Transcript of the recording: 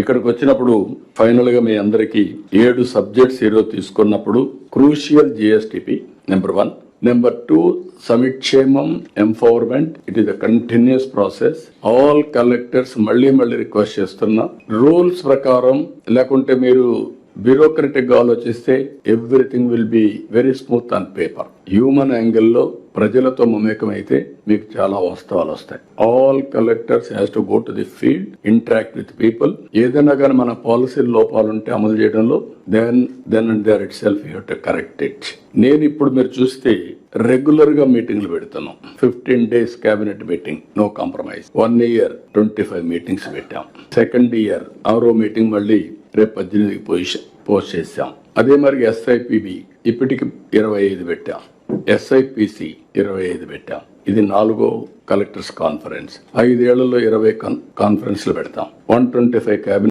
ఇక్కడికి వచ్చినప్పుడు ఫైనల్గా మీ అందరికీ ఏడు సబ్జెక్ట్స్ ఈరోజు తీసుకున్నప్పుడు crucial GSDP number one. Number two సమిక్షేమం empowerment it is a continuous process all collectors మళ్ళీ మళ్ళీ రిక్వెస్ట్ చేస్తున్నా. రూల్స్ ప్రకారం లేకుంటే మీరు బ్యూరోక్రటిక్గా ఆలోచిస్తే everything will be very smooth on paper human యాంగిల్లో ప్రజలతో మమేకమైతే మీకు చాలా వాస్తవాలు వస్తాయి. All collectors has to go to the field interact with people ఏదైనా కానీ మన పాలసీ లోపాలు ఉంటే అమలు చేయడంలో then then and there itself you to correct it నేను ఇప్పుడు మీరు చూస్తే రెగ్యులర్గా మీటింగ్లు పెడుతున్నాం. Fifteen days cabinet meeting no compromise. One year twenty five meetings పెట్టాం. సెకండ్ ఇయర్ ఆరో మీటింగ్ మళ్ళీ రేపు పద్దెనిమిదికి పొజిషన్ పోస్ట్ చేశాం. అదే మరి ఎస్ఐపిబి ఇప్పటికి ఇరవై ఐదు పెట్టాం. ఎస్ఐపిసి ఇరవై ఐదు పెట్టాం. ఇది నాలుగో కలెక్టర్స్ కాన్ఫరెన్స్. ఐదేళ్ళలో ఇరవై కాన్ఫరెన్స్లు పెడతాం. One twenty five cabinet